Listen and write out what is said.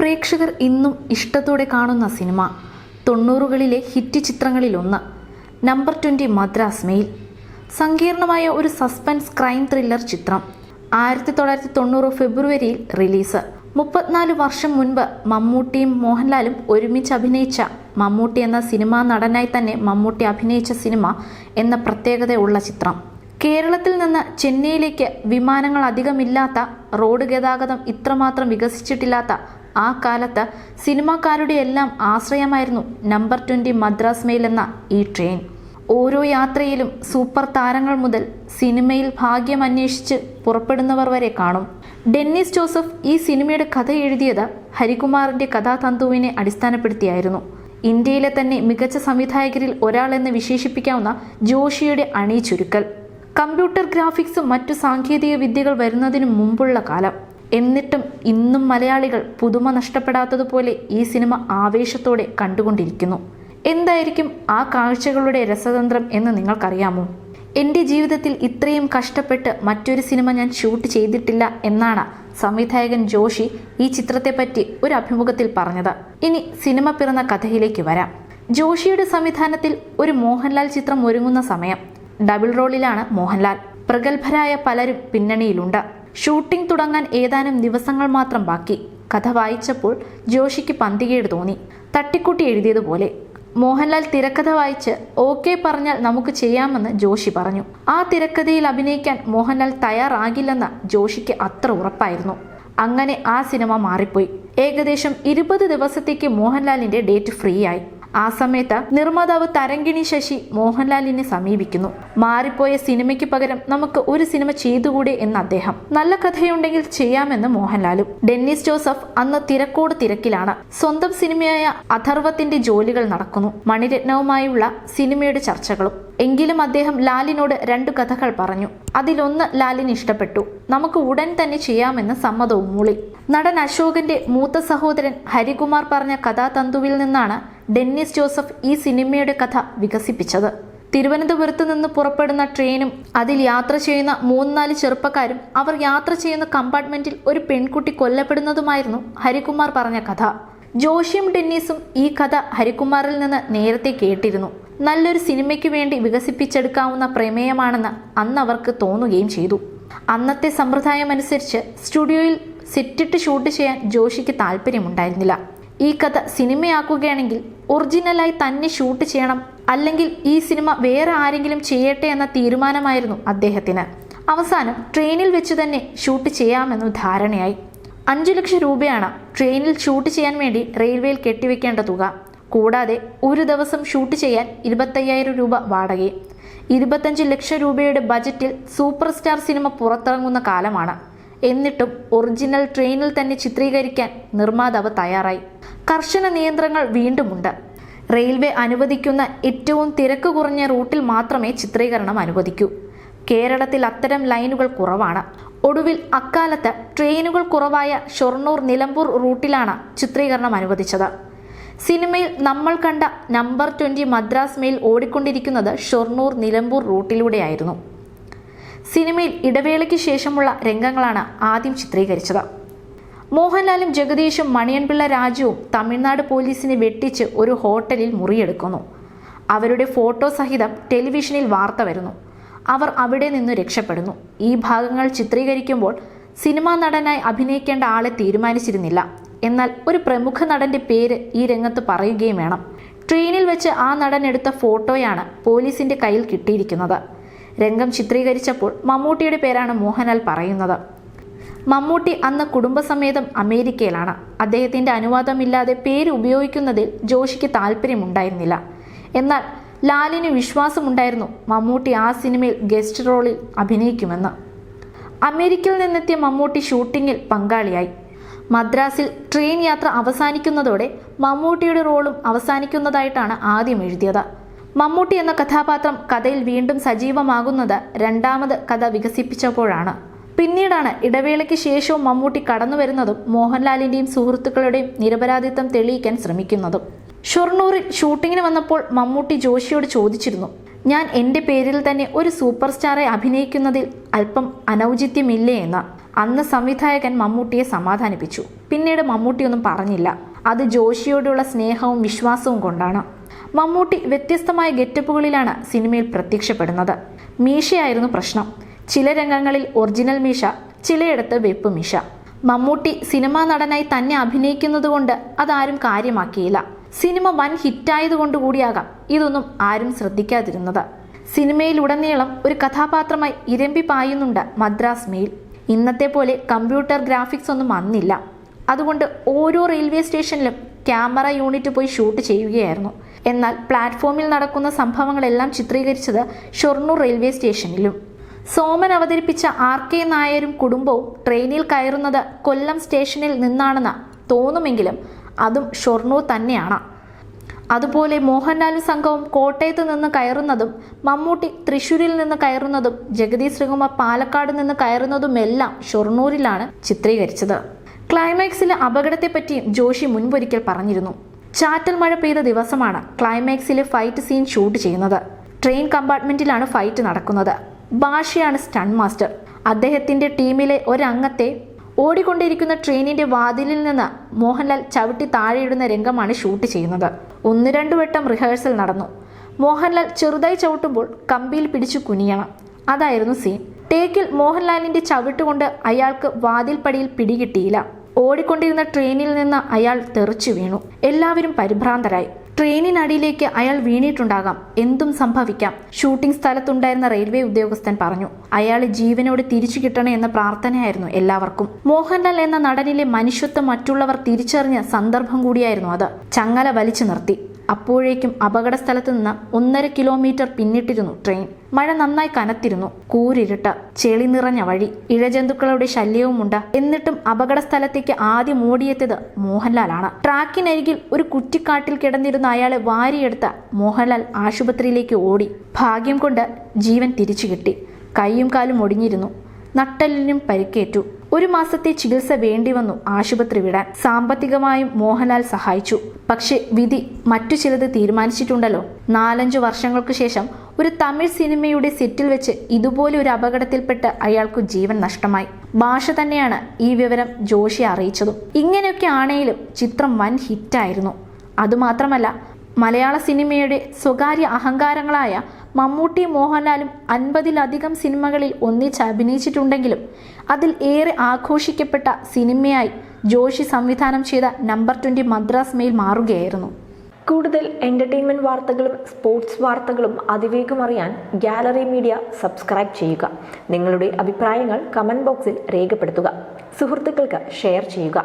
പ്രേക്ഷകർ ഇന്നും ഇഷ്ടത്തോടെ കാണുന്ന സിനിമ. തൊണ്ണൂറുകളിലെ hit ചിത്രങ്ങളിലൊന്ന്. Number twenty Madras mail. സങ്കീർണമായ ഒരു സസ്പെൻസ് ക്രൈം ത്രില്ലർ ചിത്രം. ആയിരത്തി തൊള്ളായിരത്തി തൊണ്ണൂറ് ഫെബ്രുവരിയിൽ റിലീസ്. മുപ്പത്തിനാല് വർഷം മുൻപ് മമ്മൂട്ടിയും മോഹൻലാലും ഒരുമിച്ച് അഭിനയിച്ച മമ്മൂട്ടി എന്ന സിനിമാ നടനായി തന്നെ മമ്മൂട്ടി അഭിനയിച്ച സിനിമ എന്ന പ്രത്യേകതയുള്ള ചിത്രം. കേരളത്തിൽ നിന്ന് ചെന്നൈയിലേക്ക് വിമാനങ്ങൾ അധികമില്ലാത്ത റോഡ് ഗതാഗതം ഇത്രമാത്രം വികസിച്ചിട്ടില്ലാത്ത ആ കാലത്ത് സിനിമാക്കാരുടെ എല്ലാം ആശ്രയമായിരുന്നു നമ്പർ ട്വന്റി മദ്രാസ് മെയിൽ എന്ന ഈ ട്രെയിൻ. ഓരോ യാത്രയിലും സൂപ്പർ താരങ്ങൾ മുതൽ സിനിമയിൽ ഭാഗ്യം അന്വേഷിച്ച് പുറപ്പെടുന്നവർ വരെ കാണും. ഡെന്നിസ് ജോസഫ് ഈ സിനിമയുടെ കഥ എഴുതിയത് ഹരികുമാറിന്റെ കഥാതന്തുവിനെ അടിസ്ഥാനപ്പെടുത്തിയായിരുന്നു. ഇന്ത്യയിലെ തന്നെ മികച്ച സംവിധായകരിൽ ഒരാളെന്ന് വിശേഷിപ്പിക്കാവുന്ന ജോഷിയുടെ അണിചുരുക്കൽ. കമ്പ്യൂട്ടർ ഗ്രാഫിക്സും മറ്റു സാങ്കേതിക വിദ്യകൾ വരുന്നതിനു മുമ്പുള്ള കാലം. എന്നിട്ടും ഇന്നും മലയാളികൾ പുതുമ നഷ്ടപ്പെടാത്തതുപോലെ ഈ സിനിമ ആവേശത്തോടെ കണ്ടുകൊണ്ടിരിക്കുന്നു. എന്തായിരിക്കും ആ കാഴ്ചകളുടെ രസതന്ത്രം എന്ന് നിങ്ങൾക്കറിയാമോ? എന്റെ ജീവിതത്തിൽ ഇത്രയും കഷ്ടപ്പെട്ട് മറ്റൊരു സിനിമ ഞാൻ ഷൂട്ട് ചെയ്തിട്ടില്ല എന്നാണ് സംവിധായകൻ ജോഷി ഈ ചിത്രത്തെപ്പറ്റി ഒരു അഭിമുഖത്തിൽ പറഞ്ഞത്. ഇനി സിനിമ പിറന്ന കഥയിലേക്ക് വരാം. ജോഷിയുടെ സംവിധാനത്തിൽ ഒരു മോഹൻലാൽ ചിത്രം ഒരുങ്ങുന്ന സമയം. ഡബിൾ റോളിലാണ് മോഹൻലാൽ. പ്രഗത്ഭരായ പലരും പിന്നണിയിലുണ്ട്. ഷൂട്ടിംഗ് തുടങ്ങാൻ ഏതാനും ദിവസങ്ങൾ മാത്രം ബാക്കി. കഥ വായിച്ചപ്പോൾ ജോഷിക്ക് പന്തികേട് തോന്നി. തട്ടിക്കൂട്ടി എഴുതിയതുപോലെ. മോഹൻലാൽ തിരക്കഥ വായിച്ച് ഓക്കെ പറഞ്ഞാൽ നമുക്ക് ചെയ്യാമെന്ന് ജോഷി പറഞ്ഞു. ആ തിരക്കഥയിൽ അഭിനയിക്കാൻ മോഹൻലാൽ തയ്യാറാകില്ലെന്ന ജോഷിക്ക് അത്ര ഉറപ്പായിരുന്നു. അങ്ങനെ ആ സിനിമ മാറിപ്പോയി. ഏകദേശം ഇരുപത് ദിവസത്തേക്ക് മോഹൻലാലിന്റെ ഡേറ്റ് ഫ്രീ ആയി ആ സമയത്ത് നിർമ്മാതാവ് തരങ്കിണി ശശി മോഹൻലാലിനെ സമീപിക്കുന്നു. മാറിപ്പോയ സിനിമയ്ക്ക് പകരം നമുക്ക് ഒരു സിനിമ ചെയ്തുകൂടെ എന്ന് അദ്ദേഹം. നല്ല കഥയുണ്ടെങ്കിൽ ചെയ്യാമെന്ന് മോഹൻലാലും. ഡെന്നിസ് ജോസഫ് അന്ന് തിരക്കോട് തിരക്കിലാണ്. സ്വന്തം സിനിമയായ അഥർവത്തിന്റെ ജോലികൾ നടക്കുന്നു. മണിരത്നവുമായുള്ള സിനിമയുടെ ചർച്ചകളും. എങ്കിലും അദ്ദേഹം ലാലിനോട് രണ്ടു കഥകൾ പറഞ്ഞു. അതിലൊന്ന് ലാലിന് ഇഷ്ടപ്പെട്ടു. നമുക്ക് ഉടൻ തന്നെ ചെയ്യാമെന്ന് സമ്മതവും മൂളി. നടൻ അശോകന്റെ മൂത്ത സഹോദരൻ ഹരികുമാർ പറഞ്ഞ കഥാതന്തുവിൽ നിന്നാണ് ഡെന്നിസ് ജോസഫ് ഈ സിനിമയുടെ കഥ വികസിപ്പിച്ചത്. തിരുവനന്തപുരത്ത് നിന്ന് പുറപ്പെടുന്ന ട്രെയിനും അതിൽ യാത്ര ചെയ്യുന്ന മൂന്നാൽ ചെറുപ്പക്കാരും അവർ യാത്ര ചെയ്യുന്ന കമ്പാർട്ട്മെന്റിൽ ഒരു പെൺകുട്ടി കൊല്ലപ്പെടുന്നതുമായിരുന്നു ഹരികുമാർ പറഞ്ഞ കഥ. ജോഷിയും ഡെന്നീസും ഈ കഥ ഹരികുമാറിൽ നിന്ന് നേരത്തെ കേട്ടിരുന്നു. നല്ലൊരു സിനിമയ്ക്ക് വേണ്ടി വികസിപ്പിച്ചെടുക്കാവുന്ന പ്രമേയമാണെന്ന് അന്ന് അവർക്ക് തോന്നുകയും ചെയ്തു. അന്നത്തെ സമ്പ്രദായം അനുസരിച്ച് സ്റ്റുഡിയോയിൽ സെറ്റിട്ട് ഷൂട്ട് ചെയ്യാൻ ജോഷിക്ക് താല്പര്യമുണ്ടായിരുന്നില്ല ഈ കഥ സിനിമയാക്കുകയാണെങ്കിൽ ഒറിജിനലായി തന്നെ ഷൂട്ട് ചെയ്യണം അല്ലെങ്കിൽ ഈ സിനിമ വേറെ ആരെങ്കിലും ചെയ്യട്ടെ എന്ന തീരുമാനമായിരുന്നു അദ്ദേഹത്തിന്. അവസാനം ട്രെയിനിൽ വെച്ച് തന്നെ ഷൂട്ട് ചെയ്യാമെന്നു ധാരണയായി. അഞ്ചു ലക്ഷം രൂപയാണ് ട്രെയിനിൽ ഷൂട്ട് ചെയ്യാൻ വേണ്ടി റെയിൽവേയിൽ കെട്ടിവെക്കേണ്ട തുക. കൂടാതെ ഒരു ദിവസം ഷൂട്ട് ചെയ്യാൻ ഇരുപത്തയ്യായിരം രൂപ വാടകയും ഇരുപത്തഞ്ച് ലക്ഷം രൂപയുടെ ബജറ്റിൽ സൂപ്പർ സ്റ്റാർ സിനിമ പുറത്തിറങ്ങുന്ന കാലമാണ്. എന്നിട്ടും ഒറിജിനൽ ട്രെയിനിൽ തന്നെ ചിത്രീകരിക്കാൻ നിർമ്മാതാവ് തയ്യാറായി. കർശന നിയന്ത്രണങ്ങൾ വീണ്ടുമുണ്ട്. റെയിൽവേ അനുവദിക്കുന്ന ഏറ്റവും തിരക്ക് കുറഞ്ഞ റൂട്ടിൽ മാത്രമേ ചിത്രീകരണം അനുവദിക്കൂ. കേരളത്തിൽ അത്തരം ലൈനുകൾ കുറവാണ്. ഒടുവിൽ അക്കാലത്ത് ട്രെയിനുകൾ കുറവായ ഷൊർണൂർ നിലമ്പൂർ റൂട്ടിലാണ് ചിത്രീകരണം അനുവദിച്ചത്. സിനിമയിൽ നമ്മൾ കണ്ട നമ്പർ ട്വന്റി മദ്രാസ് മെയിൽ ഓടിക്കൊണ്ടിരിക്കുന്നത് ഷൊർണൂർ നിലമ്പൂർ റൂട്ടിലൂടെയായിരുന്നു. സിനിമയിൽ ഇടവേളയ്ക്ക് ശേഷമുള്ള രംഗങ്ങളാണ് ആദ്യം ചിത്രീകരിച്ചത്. മോഹൻലാലും ജഗദീഷും മണിയൻപിള്ള രാജുവും തമിഴ്നാട് പോലീസിനെ വെട്ടിച്ച് ഒരു ഹോട്ടലിൽ മുറിയെടുക്കുന്നു. അവരുടെ ഫോട്ടോ സഹിതം ടെലിവിഷനിൽ വാർത്ത വരുന്നു. അവർ അവിടെ നിന്ന് രക്ഷപ്പെടുന്നു. ഈ ഭാഗങ്ങൾ ചിത്രീകരിക്കുമ്പോൾ സിനിമാ നടനായി അഭിനയിക്കേണ്ട ആളെ തീരുമാനിച്ചിരുന്നില്ല. എന്നാൽ ഒരു പ്രമുഖ നടന്റെ പേര് ഈ രംഗത്ത് പറയുകയും വേണം. ട്രെയിനിൽ വെച്ച് ആ നടൻ എടുത്ത ഫോട്ടോയാണ് പോലീസിന്റെ കയ്യിൽ കിട്ടിയിരിക്കുന്നത്. രംഗം ചിത്രീകരിച്ചപ്പോൾ മമ്മൂട്ടിയുടെ പേരാണ് മോഹൻലാൽ പറയുന്നത്. മമ്മൂട്ടി അന്ന് കുടുംബസമേതം അമേരിക്കയിലാണ്. അദ്ദേഹത്തിന്റെ അനുവാദമില്ലാതെ പേര് ഉപയോഗിക്കുന്നതിൽ ജോഷിക്ക് താല്പര്യമുണ്ടായിരുന്നില്ല എന്നാൽ ലാലിന് വിശ്വാസമുണ്ടായിരുന്നു മമ്മൂട്ടി ആ സിനിമയിൽ ഗസ്റ്റ് റോളിൽ അഭിനയിക്കുമെന്ന്. അമേരിക്കയിൽ നിന്നെത്തിയ മമ്മൂട്ടി ഷൂട്ടിങ്ങിൽ പങ്കാളിയായി. മദ്രാസിൽ ട്രെയിൻ യാത്ര അവസാനിക്കുന്നതോടെ മമ്മൂട്ടിയുടെ റോളും അവസാനിക്കുന്നതായിട്ടാണ് ആദ്യം എഴുതിയത്. മമ്മൂട്ടി എന്ന കഥാപാത്രം കഥയിൽ വീണ്ടും സജീവമാകുന്നത് രണ്ടാമത് കഥ വികസിപ്പിച്ചപ്പോഴാണ്. പിന്നീടാണ് ഇടവേളയ്ക്ക് ശേഷവും മമ്മൂട്ടി കടന്നു വരുന്നതും മോഹൻലാലിന്റെയും സുഹൃത്തുക്കളുടെയും നിരപരാധിത്വം തെളിയിക്കാൻ ശ്രമിക്കുന്നതും. ഷൊർണൂറിൽ ഷൂട്ടിങ്ങിന് വന്നപ്പോൾ മമ്മൂട്ടി ജോഷിയോട് ചോദിച്ചിരുന്നു ഞാൻ എന്റെ പേരിൽ തന്നെ ഒരു സൂപ്പർ സ്റ്റാറെ അഭിനയിക്കുന്നതിൽ അല്പം അനൗചിത്യമില്ലേ എന്ന് അന്ന് സംവിധായകൻ മമ്മൂട്ടിയെ സമാധാനിപ്പിച്ചു. പിന്നീട് മമ്മൂട്ടിയൊന്നും പറഞ്ഞില്ല. അത് ജോഷിയോടുള്ള സ്നേഹവും വിശ്വാസവും കൊണ്ടാണ്. മമ്മൂട്ടി വ്യത്യസ്തമായ ഗെറ്റപ്പുകളിലാണ് സിനിമയിൽ പ്രത്യക്ഷപ്പെടുന്നത്. മീശയായിരുന്നു പ്രശ്നം. ചില രംഗങ്ങളിൽ ഒറിജിനൽ മീശ ചിലയിടത്ത് വെപ്പ് മീശ മമ്മൂട്ടി സിനിമാ നടനായി തന്നെ അഭിനയിക്കുന്നതുകൊണ്ട് അതാരും കാര്യമാക്കിയില്ല. സിനിമ വൻ ഹിറ്റായതുകൊണ്ട് കൂടിയാകാം ഇതൊന്നും ആരും ശ്രദ്ധിക്കാതിരുന്നത്. സിനിമയിലുടനീളം ഒരു കഥാപാത്രമായി ഇരമ്പി പായുന്നുണ്ട് മദ്രാസ് മെയിൽ. ഇന്നത്തെ പോലെ കമ്പ്യൂട്ടർ ഗ്രാഫിക്സ് ഒന്നും അന്നില്ല അതുകൊണ്ട് ഓരോ റെയിൽവേ സ്റ്റേഷനിലും ക്യാമറ യൂണിറ്റ് പോയി ഷൂട്ട് ചെയ്യുകയായിരുന്നു. എന്നാൽ പ്ലാറ്റ്ഫോമിൽ നടക്കുന്ന സംഭവങ്ങളെല്ലാം ചിത്രീകരിച്ചത് ഷൊർണൂർ റെയിൽവേ സ്റ്റേഷനിലും. സോമൻ അവതരിപ്പിച്ച ആർ കെ നായരും കുടുംബവും ട്രെയിനിൽ കയറുന്നത് കൊല്ലം സ്റ്റേഷനിൽ നിന്നാണെന്ന് തോന്നുമെങ്കിലും അതും ഷൊർണൂർ തന്നെയാണ്. അതുപോലെ മോഹൻലാലും സംഘവും കോട്ടയത്ത് നിന്ന് കയറുന്നതും മമ്മൂട്ടി തൃശ്ശൂരിൽ നിന്ന് കയറുന്നതും ജഗതി ശ്രീകുമാർ പാലക്കാട് നിന്ന് കയറുന്നതുമെല്ലാം ഷൊർണൂരിലാണ് ചിത്രീകരിച്ചത്. ക്ലൈമാക്സിലെ അപകടത്തെപ്പറ്റിയും ജോഷി മുൻപൊരിക്കൽ പറഞ്ഞിരുന്നു. ചാറ്റൽ മഴ പെയ്ത ദിവസമാണ് ക്ലൈമാക്സിലെ ഫൈറ്റ് സീൻ ഷൂട്ട് ചെയ്യുന്നത്. ട്രെയിൻ കമ്പാർട്ട്മെന്റിലാണ് ഫൈറ്റ് നടക്കുന്നത്. ഭാഷയാണ് സ്റ്റൺ മാസ്റ്റർ അദ്ദേഹത്തിന്റെ ടീമിലെ ഒരംഗത്തെ ഓടിക്കൊണ്ടിരിക്കുന്ന ട്രെയിനിന്റെ വാതിലിൽ നിന്ന് മോഹൻലാൽ ചവിട്ടി താഴെയിടുന്ന രംഗമാണ് ഷൂട്ട് ചെയ്യുന്നത്. ഒന്ന് രണ്ടു വട്ടം റിഹേഴ്സൽ നടന്നു. മോഹൻലാൽ ചെറുതായി ചവിട്ടുമ്പോൾ കമ്പിയിൽ പിടിച്ചു കുനിയണം. അതായിരുന്നു സീൻ ടേക്കിൽ മോഹൻലാലിന്റെ ചവിട്ടുകൊണ്ട് അയാൾക്ക് വാതിൽപ്പടിയിൽ പിടികിട്ടിയില്ല. ഓടിക്കൊണ്ടിരുന്ന ട്രെയിനിൽ നിന്ന് അയാൾ തെറിച്ചു വീണു. എല്ലാവരും പരിഭ്രാന്തരായി. ട്രെയിനിനടിയിലേക്ക് അയാൾ വീണിട്ടുണ്ടാകാം. എന്തും സംഭവിക്കാം. ഷൂട്ടിംഗ് സ്ഥലത്തുണ്ടായിരുന്ന റെയിൽവേ ഉദ്യോഗസ്ഥൻ പറഞ്ഞു അയാൾ ജീവനോട് തിരിച്ചു കിട്ടണേ എന്ന പ്രാർത്ഥനയായിരുന്നു എല്ലാവർക്കും. മോഹൻലാൽ എന്ന നടനിലെ മനുഷ്യത്വം മറ്റുള്ളവർ തിരിച്ചറിഞ്ഞ സന്ദർഭം കൂടിയായിരുന്നു അത്. ചങ്ങല വലിച്ചു നിർത്തി. അപ്പോഴേക്കും അപകട സ്ഥലത്ത് നിന്ന് ഒന്നര കിലോമീറ്റർ പിന്നിട്ടിരുന്നു ട്രെയിൻ. മഴ നന്നായി കനത്തിരുന്നു. കൂരിരുട്ട് ചെളി നിറഞ്ഞ വഴി. ഇഴജന്തുക്കളുടെ ശല്യവുമുണ്ട്. എന്നിട്ടും അപകട സ്ഥലത്തേക്ക് ആദ്യം ഓടിയെത്തിയത് മോഹൻലാലാണ്. ട്രാക്കിനരികിൽ ഒരു കുറ്റിക്കാട്ടിൽ കിടന്നിരുന്ന അയാളെ വാരിയെടുത്ത മോഹൻലാൽ ആശുപത്രിയിലേക്ക് ഓടി. ഭാഗ്യം കൊണ്ട് ജീവൻ തിരിച്ചു കിട്ടി കൈയും കാലും ഒടിഞ്ഞിരുന്നു. നട്ടലിനും പരിക്കേറ്റു. ഒരു മാസത്തെ ചികിത്സ വേണ്ടി വന്നു ആശുപത്രി വിടാൻ. സാമ്പത്തികമായും മോഹൻലാൽ സഹായിച്ചു. പക്ഷേ വിധി മറ്റു ചിലത് തീരുമാനിച്ചിട്ടുണ്ടല്ലോ. നാലഞ്ചു വർഷങ്ങൾക്ക് ശേഷം ഒരു തമിഴ് സിനിമയുടെ സെറ്റിൽ വെച്ച് ഇതുപോലെ ഒരു അപകടത്തിൽപ്പെട്ട് അയാൾക്ക് ജീവൻ നഷ്ടമായി. ഭാഷ തന്നെയാണ് ഈ വിവരം ജോഷി അറിയിച്ചതും. ഇങ്ങനെയൊക്കെ ആണെങ്കിലും ചിത്രം വൻ ഹിറ്റായിരുന്നു. അതുമാത്രമല്ല മലയാള സിനിമയുടെ സ്വകാര്യ അഹങ്കാരങ്ങളായ മമ്മൂട്ടി മോഹൻലാലും അൻപതിലധികം സിനിമകളിൽ ഒന്നിച്ച് അഭിനയിച്ചിട്ടുണ്ടെങ്കിലും അതിൽ ഏറെ ആഘോഷിക്കപ്പെട്ട സിനിമയായി ജോഷി സംവിധാനം ചെയ്ത നമ്പർ ട്വന്റി മദ്രാസ് മെയിൽ മാറുകയായിരുന്നു. കൂടുതൽ എന്റർടൈൻമെന്റ് വാർത്തകളും സ്പോർട്സ് വാർത്തകളും അതിവേഗം അറിയാൻ ഗാലറി മീഡിയ സബ്സ്ക്രൈബ് ചെയ്യുക. നിങ്ങളുടെ അഭിപ്രായങ്ങൾ കമന്റ് ബോക്സിൽ രേഖപ്പെടുത്തുക. സുഹൃത്തുക്കൾക്ക് ഷെയർ ചെയ്യുക.